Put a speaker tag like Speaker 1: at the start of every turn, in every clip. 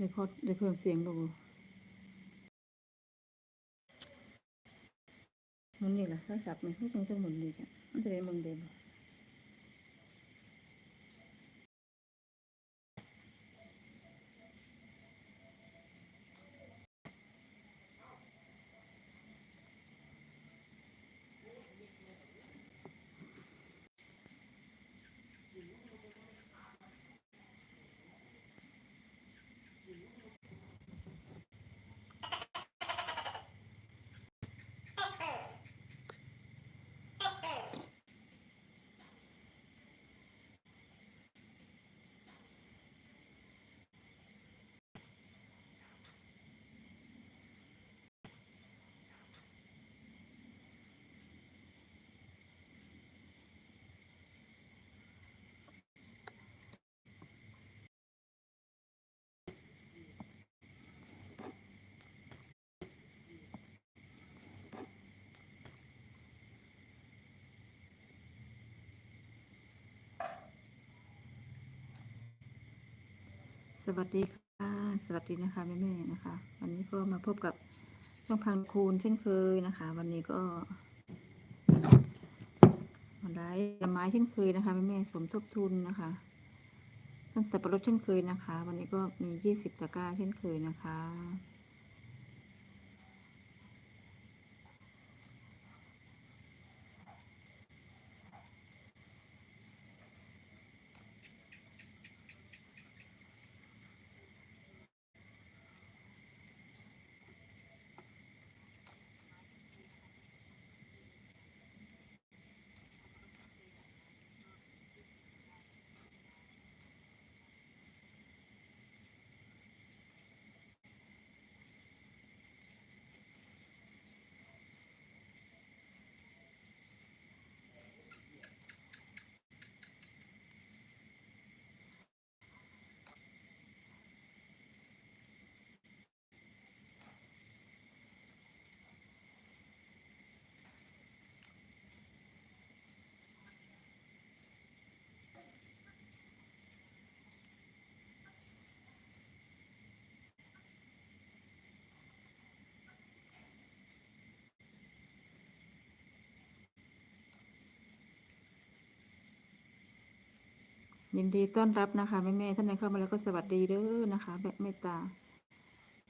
Speaker 1: เด้พอได้เพิ่มเสียงดูมันนี่แหละโทรศัพท์มันไม่ต้องจะหมุนดีจ้ะมันจะได้มึงเด่น วัสดีค่ะ สวัสดีนะคะแม่ๆนะคะ วันนี้ก็มาพบกับช่องพังคูณเช่นเคยนะคะ วันนี้ก็มาได้ไม้เช่นเคยนะคะแม่ๆสมทบทุนนะคะต้นสับปะรดเช่นเคยนะคะ วันนี้ก็มียี่สิบตะกร้าเช่นเคยนะคะ ยินดีต้อนรับนะคะแม่แม่ๆท่านใดเข้ามาแล้วก็สวัสดีเด้อนะคะ แบบเมตตา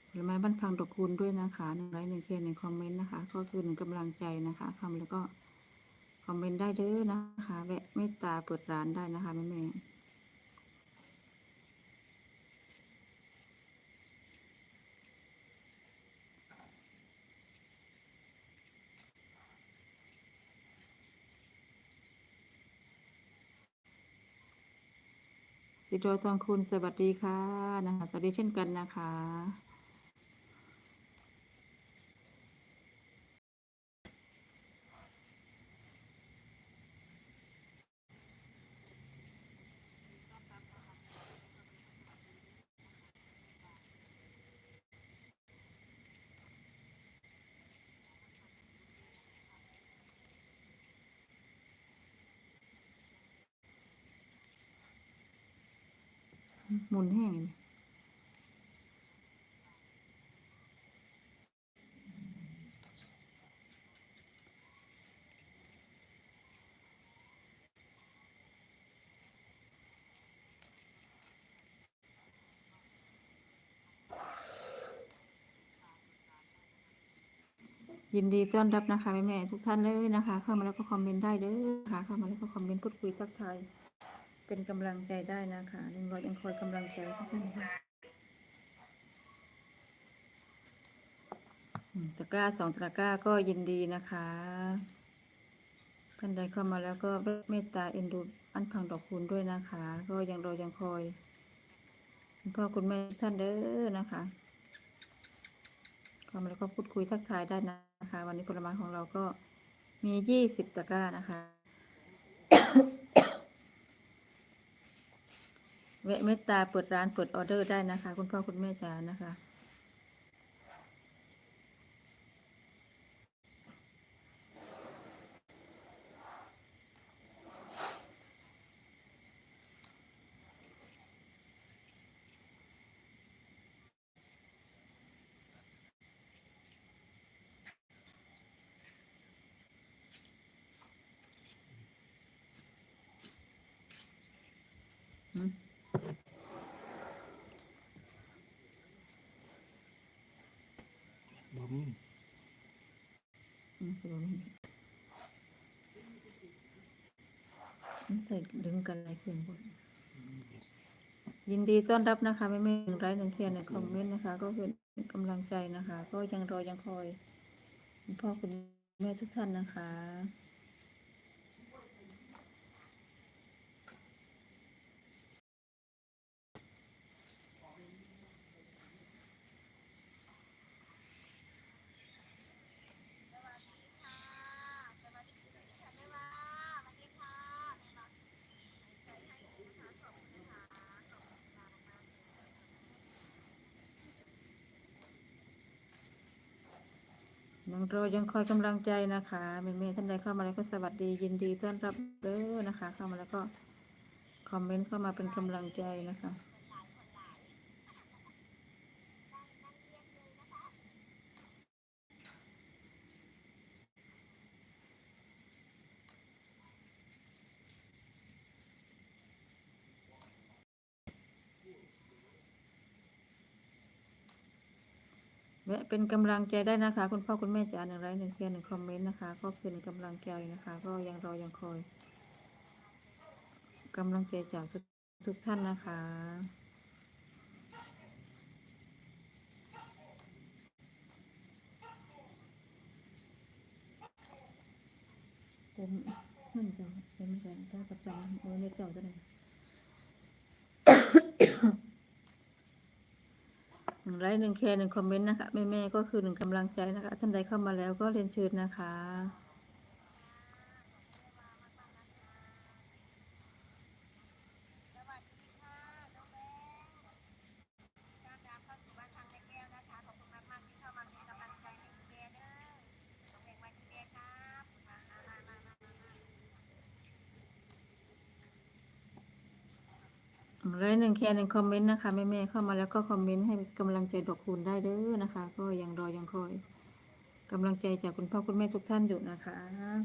Speaker 1: ผลไม้บ้านพังดอกคูณด้วยนะคะหนึ่งไลค์หนึ่งแชร์หนึ่งคอมเมนต์นะคะ ก็คือหนึ่งกำลังใจนะคะคำแล้วก็คอมเมนต์ได้เด้อนะคะแวะเมตตาเปิดร้านได้นะคะแม่แม่ สิโดทองคุณสวัสดีค่ะนะคะสวัสดีเช่นกันนะคะ ห มุนแห้งยินดีต้อนรับนะคะแม่แม่ทุกท่านเลยนะคะ เข้ามาแล้วก็คอมเมนต์ได้เด้อค่ะเข้ามาแล้วก็คอมเมนต์พูดคุยทักทาย เป็นกำลังใจได้นะคะลุงรอยยังคอยกำลังใจทุกท่านค่ะตะกร้าสองตะกร้าก็ยินดีนะคะท่านใดเข้ามาแล้วก็เมตตาเอ็นดูอันพังดอกคูณด้วยนะคะ ก็ยังรอยังคอยคุณพ่อคุณแม่ท่านเด้อนะคะเข้ามาแล้วก็พูดคุยทักทายได้นะคะ วันนี้ผลไม้ของเราก็มียี่สิบตะกร้านะคะ แวะเมตตาเปิดร้านเปิดออเดอร์ได้นะคะ คุณพ่อคุณแม่จ๋านะคะ บ่มีมัอมมันใส่ดึงกันอะไรเพียงบนยินดีต้อนรับนะคะ ไม่ไม่หนึ่งไรหนึ่งเทียนในคอมเมนต์นะคะ ก็เป็นกำลังใจนะคะ ก็ยังรอยังคอยพ่อคุณแม่ทุกท่านนะคะ เรายังคอยกำลังใจนะคะเมย์เมท่านใดเข้ามาแล้วก็สวัสดียินดีต้อนรับเด้อนะคะ เข้ามาแล้วก็คอมเมนต์เข้ามาเป็นกำลังใจนะคะ แวะเป็นกำลังใจได้นะคะ คุณพ่อคุณแม่จะอ่านหนึ่งไลค์หนึ่งแชร์หนึ่งคอมเมนต์นะคะ ก็คือเป็นกำลังใจนะคะ ก็ยังรอยังคอยกำลังใจจากทุกท่านนะคะผมเพื่นจ้าเป็นแฟนเจ้าประจำโอ้ยเจ้าจะไหน หนึ่ง ไลค์หนึ่งแชร์หนึ่งคอมเมนต์นะคะแม่แม่ๆก็คือหนึ่งกำลังใจนะคะ ท่านใดเข้ามาแล้วก็เรียนเชิญนะคะ หนึ่งไลค์หนึ่ง แชร์หนึ่งคอมเมนต์นะคะแม่แม่ๆเข้ามาแล้วก็คอมเมนต์ให้กำลังใจดอกคูณได้เด้อนะคะ ก็ยังรอยังคอยกำลังใจจากคุณพ่อคุณแม่ทุกท่านอยู่นะคะ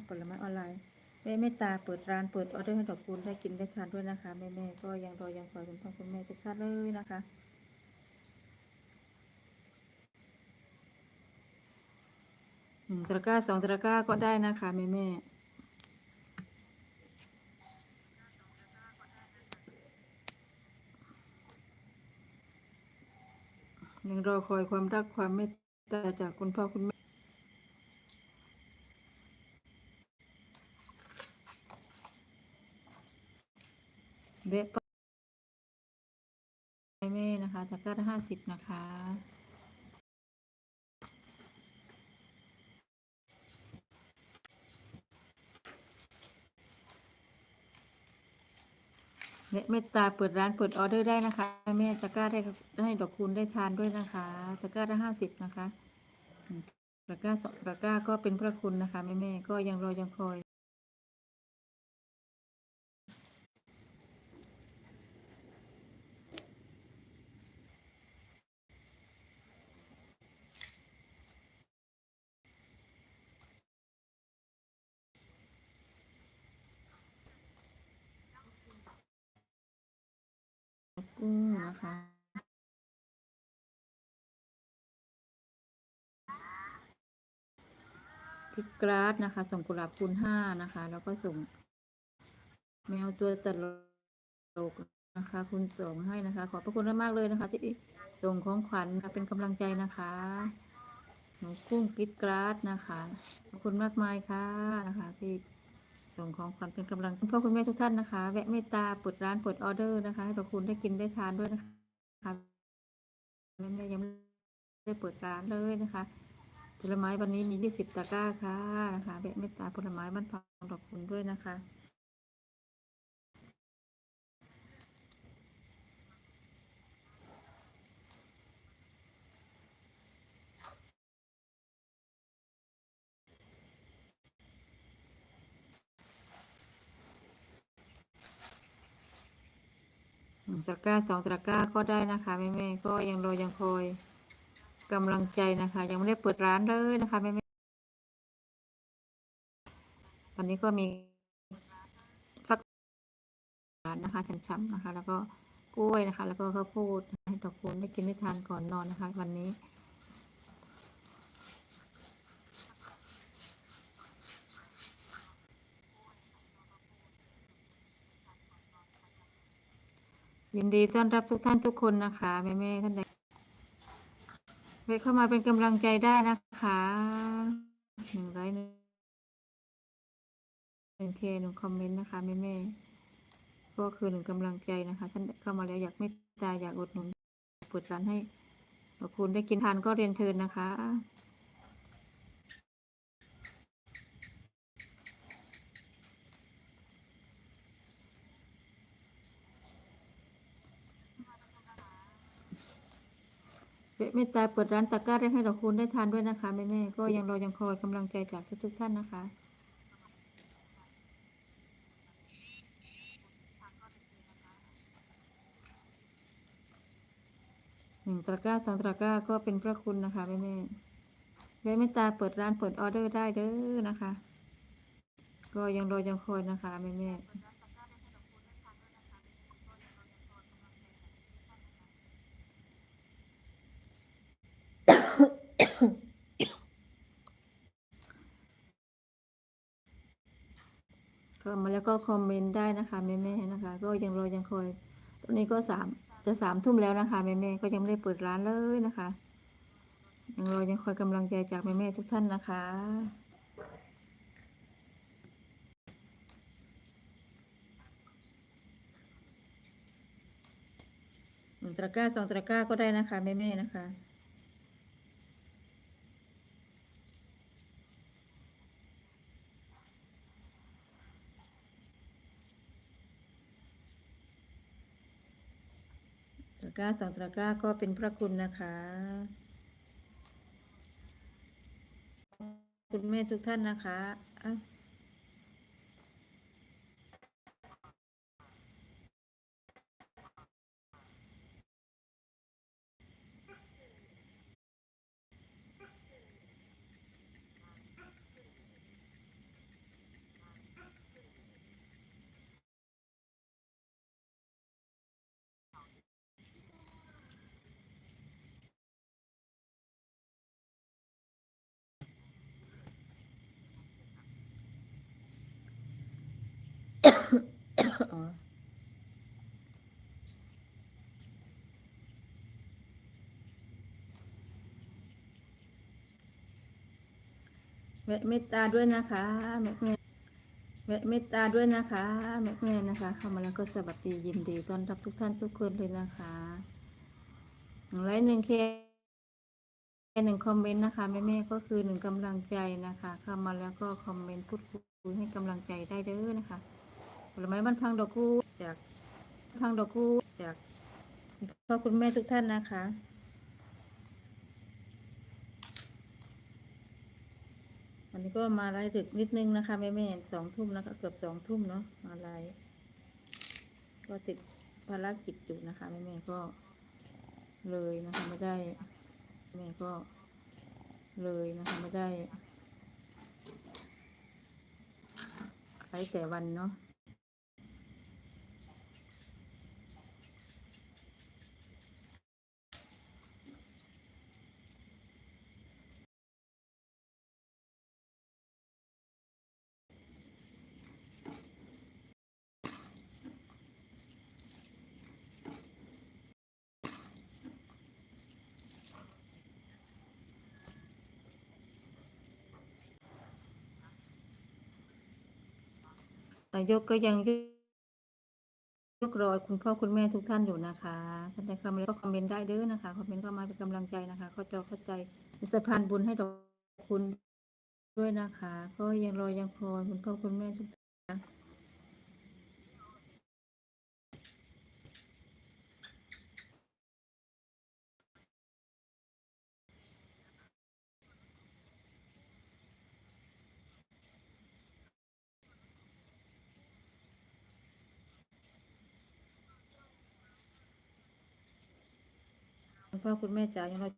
Speaker 1: ผลไม้ออนไลน์แม่เมตตาเปิดร้านเปิดออเดอร์ให้ดอกคูณได้กินได้ทานด้วยนะคะแม่แม่ๆก็ยังรอยังคอยคุณพ่อคุณแม่ทุกท่านเลยนะคะหนึ่งตะกร้าสองตะกร้าก็ได้นะคะแม่แม่ ยังรอคอยความรักความเมตตาจากคุณพ่อคุณแม่ เว็บแม่นะคะจากก้าห้าสิบนะคะ และเมตตาเปิดร้านเปิดออเดอร์ได้นะคะแม่จะกร้าได้ให้ดอกคูณได้ทานด้วยนะคะจะกร้าละห้าสิบนะคะตะกร้าสองตะกร้าก็เป็นพระคุณนะคะแม่แม่ก็ยังรอยังคอย กุ้งนะคะพิกกราดนะคะ ส่งกุหลาบคูณห้านะคะ แล้วก็ส่ง แมวตัวตลกนะคะ คุณส่งให้นะคะ ขอบพระคุณมากเลยนะคะ ที่ส่งของขวัญเป็นกำลังใจนะคะหนูกุ้งพิกกราดนะคะ ขอบคุณมากมายค่ะนะคะที่ ส่งของขวัญเป็นกำลังคุณพ่อคุณแม่ทุกท่านนะคะ แวะเมตตาเปิดร้านเปิดออเดอร์นะคะให้เระคุณได้กินได้ทานด้วยนะคะแม่แม่ยังไม่ได้เปิดร้านเลยนะคะ ผลไม้วันนี้มีที่สิบตะกร้าค่ะนะคะแวะเมตตาผลไม้บ้านพังดอกคุณด้วยนะคะ ตะกร้าสองตะกร้าก็ได้นะคะแม่แม่ก็ยังรอยังคอยกำลังใจนะคะ ยังไม่ได้เปิดร้านเลยนะคะแม่แม่วันนี้ก็มีฟักหวานนะคะช้ำๆนะคะ แล้วก็กล้วยนะคะ แล้วก็ข้าวโพดให้ตะคุณได้กินได้ทานก่อนนอนนะคะ วันนี้ ยินดีต้อนรับทุกท่านทุกคนนะคะแม่แม่ท่านใดไปเข้ามาเป็นกำลังใจได้นะคะหนึ่งไลค์หนึ่งหนึ่งเคหนึ่งคอมเมนต์นะคะแม่แม่ก็คือหนึ่งกำลังใจนะคะท่านเข้ามาแล้วอยากเมตตายอยากอดหนุนเปิดร้านให้ขอบคุณได้กินทานก็เรียนเชิญนะคะ เมตตาเปิดร้านตะกร้าได้ให้เราคุณได้ทานด้วยนะคะแม่แม่ก็ยังรอยังคอยกำลังใจจากทุกๆท่านนะคะหนึ่งตะกร้าสองตะกร้าก็เป็นพระคุณนะคะแม่แม่ๆและเมตตาเปิดร้านเปิดออเดอร์ได้เด้อนะคะ ก็ยังรอยังคอยนะคะแม่แม่ เข้ามาแล้วก็คอมเมนต์ได้นะคะแม่ๆนะคะ ก็ยังรอยังคอย ตอนนี้ก็สามจะสามทุ่มแล้วนะคะแม่ๆก็ยังไม่ได้เปิดร้านเลยนะคะยังรอยังคอยกำลังใจจากแม่ๆทุกท่านนะคะหนึ่งตะกร้าสองตะกร้าก็ได้นะคะแม่ๆนะคะ ก้าสองตะก้าก็เป็นพระคุณนะคะ คุณแม่ทุกท่านนะคะอะอ๋อ แวะเมตตาด้วยนะคะแม่แม่แวะเมตตาด้วยนะคะแม่แม่นะคะเข้ามาแล้วก็สวัสดียินดีต้อนรับทุกท่านทุกคนเลยนะคะหนึ่งไลค์หนึ่งแค่หนึ่งคอมเมนต์นะคะแม่แม่ก็คือหนึ่งกำลังใจนะคะเข้ามาแล้วก็คอมเมนต์พูดคุยให้กำลังใจได้เด้อนะคะผลไม้บ้านพังดอกคูจากพังดอกคูจากพ่อคุณแม่ทุกท่านนะคะ อันนี้ก็มาไล่ถึกนิดนึงนะคะแม่แม่สองทุ่มนะคะเกือบสองทุ่มเนาะมาไล่ก็ติดภารกิจอยู่นะคะแม่แม่ก็เลยนะคะไม่ได้แม่ก็เลยนะคะไม่ได้ไล่แต่วันเนาะ นายกก็ยังยกรอยคุณพ่อคุณแม่ทุกท่านอยู่นะคะท่านใดเข้ามาแล้วก็คอมเมนต์ได้เด้อนะคะคอมเมนต์เข้ามาเป็นกำลังใจนะคะ เข้าจอเข้าใจเป็นสะพานบุญให้ดอกคุณด้วยนะคะ ก็ยังรอยังพอคุณพ่อคุณแม่ทุกท่านนะคุณ พ่อคุณแม่จ๋าอย่างเรา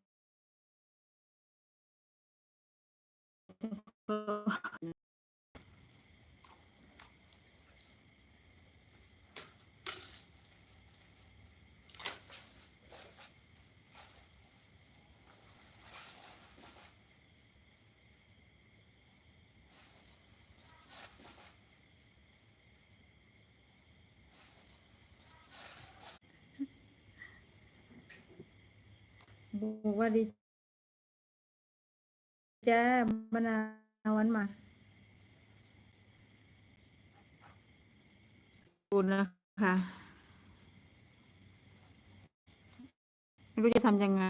Speaker 1: บอกว่าดีจ้ามะนาวหวานมาคุณนะคะไม่รู้จะทำยังไง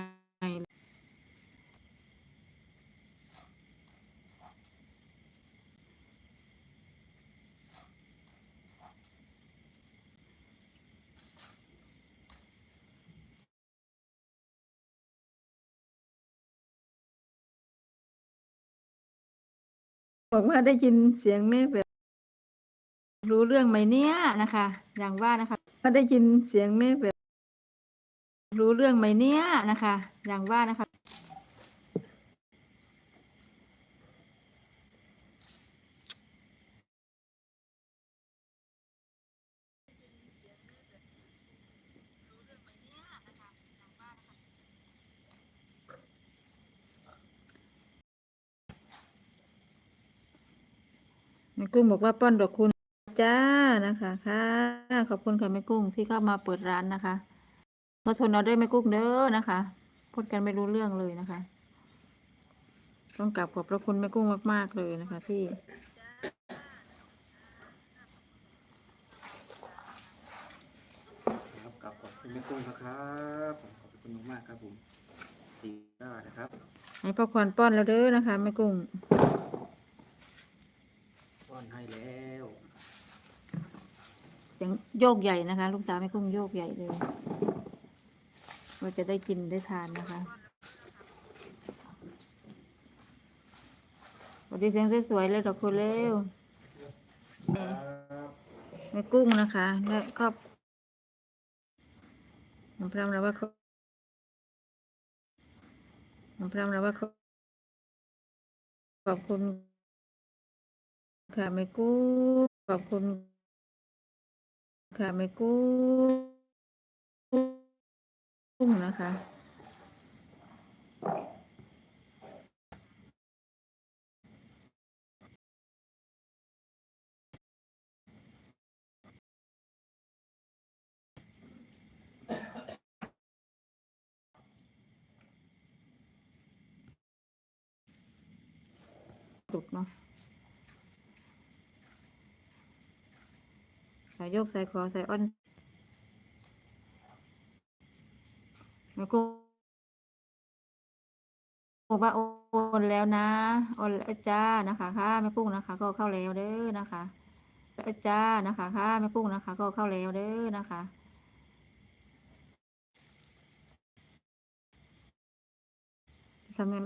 Speaker 1: บอกว่าได้ยินเสียงแม่แบบ รู้เรื่องไหมเนี่ยนะคะ อย่างว่านะคะก็ได้ยินเสียงแม่แบบ รู้เรื่องไหมเนี่ยนะคะ อย่างว่านะคะ กุ้งบอกว่าป้อนดอกคุณจ้านะคะค่ะขอบคุณค่ะแม่กุ้งที่เข้ามาเปิดร้านนะคะมาทนเอาด้วยแม่กุ้งเด้อนะคะพูดกันไม่รู้เรื่องเลยนะคะ ต้องกลับขอบพระคุณแม่กุ้งมาก ๆเลยนะคะ ที่
Speaker 2: ครับกลับขอบคุณแม่กุ้งนะครับผมขอบคุณมากๆครับผมสีก้านะครับ
Speaker 1: ให้พ่อควานป้อนแล้วเด้อนะคะแม่กุ้ง
Speaker 2: ป้อนให้แล้ว
Speaker 1: เสียง โยกใหญ่นะคะ ลูกสาวแม่กุ้งโยกใหญ่เลยว่าจะได้กินได้ทานนะคะสวัสดีเสียงสวยๆเลยดอกคุณเร็วแม่กุ้งนะคะและครอบน้ำพรำเราว่าเขาน้ำพรำเราว่าเขาขอบคุณค่ะแม่กุ้งขอบคุณ ค่ะแม่กุ้งนะคะตุกเนาะสาย โยกใสายคอใสายอ้อนแล้วก็บอกว่าโอนแล้วนะโอนแล้วจ้านะคะค่ะแม่กุ้งนะคะ ก็เข้าแล้วเด้อนะคะแล้วจ้านะคะค่ะแม่กุ้งนะคะ ก็เข้าแล้วเด้อนะคะทำไง